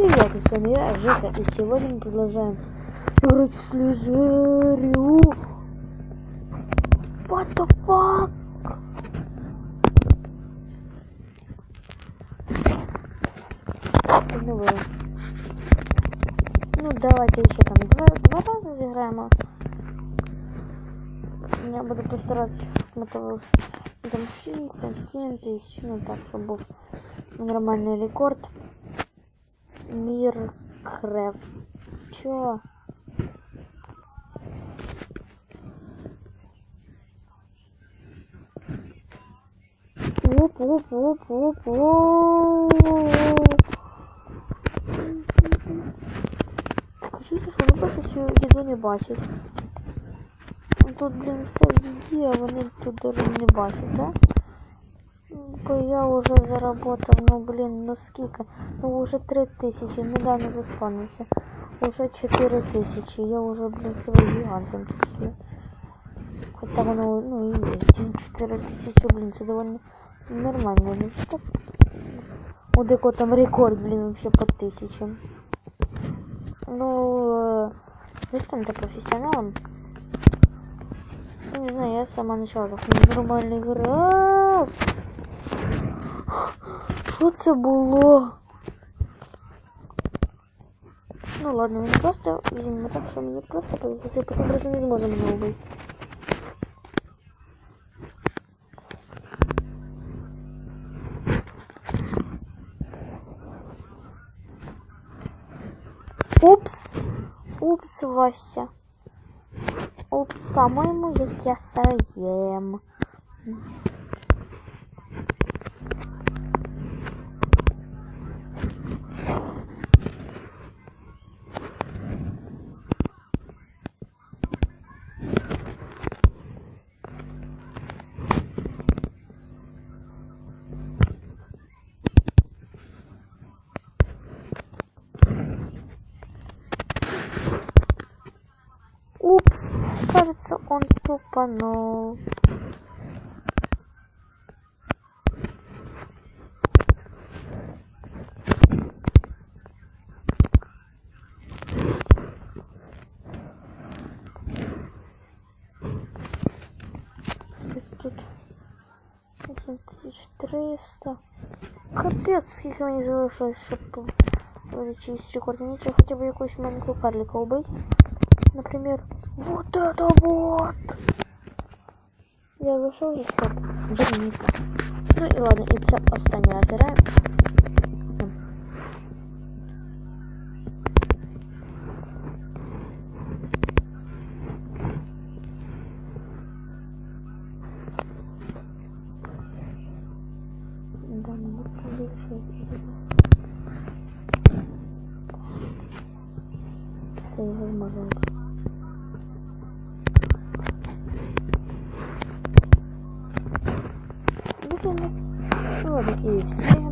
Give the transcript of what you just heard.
Привет, с вами я, Жека, и сегодня мы продолжаем играть в Слизерию. What the fuck? Ну, ну давайте еще там два, два раза сыграем. Я буду постараться мотовых там 6, там 7 тысяч, ну так, чтобы был нормальный рекорд. Мир Крэп. Чё? Оп, оп, оп, оп, оп. Скажите, що вони просто цю їду не бачать. Тут, блін, все в їді, а вони тут даже не бачать, да? Ну, Я уже заработал, ну блин, ну сколько? Ну уже три тысячи, недавно заспавнился. Уже четыре тысячи, я уже, блин, целый гигантом чувствую. Хотя оно, ну и есть. Четыре тысячи, блин, это довольно нормально. Ну что? У Деко там рекорд, блин, вообще по тысячам. Ну, э, вы станете профессионалом. Ну, не знаю, я сама начала нормально играть. Що це було? Ну ладно, мені просто візьмемо так, що мені просто повезти, потім просто не зможе мене убити. Упс, упс, Вася. Упс, по-моему, як я съем. тупанул. Здесь тут 8300. Капец, скільки мені залишилось, щоб вилічити рекорд. Мені треба хоча б якусь маленького карлика убить. Например, вот это вот. Я зашел же стоп. Вернись. Ну и ладно, и останній раз граємо. Да, ну. Все, я можу. Ну, то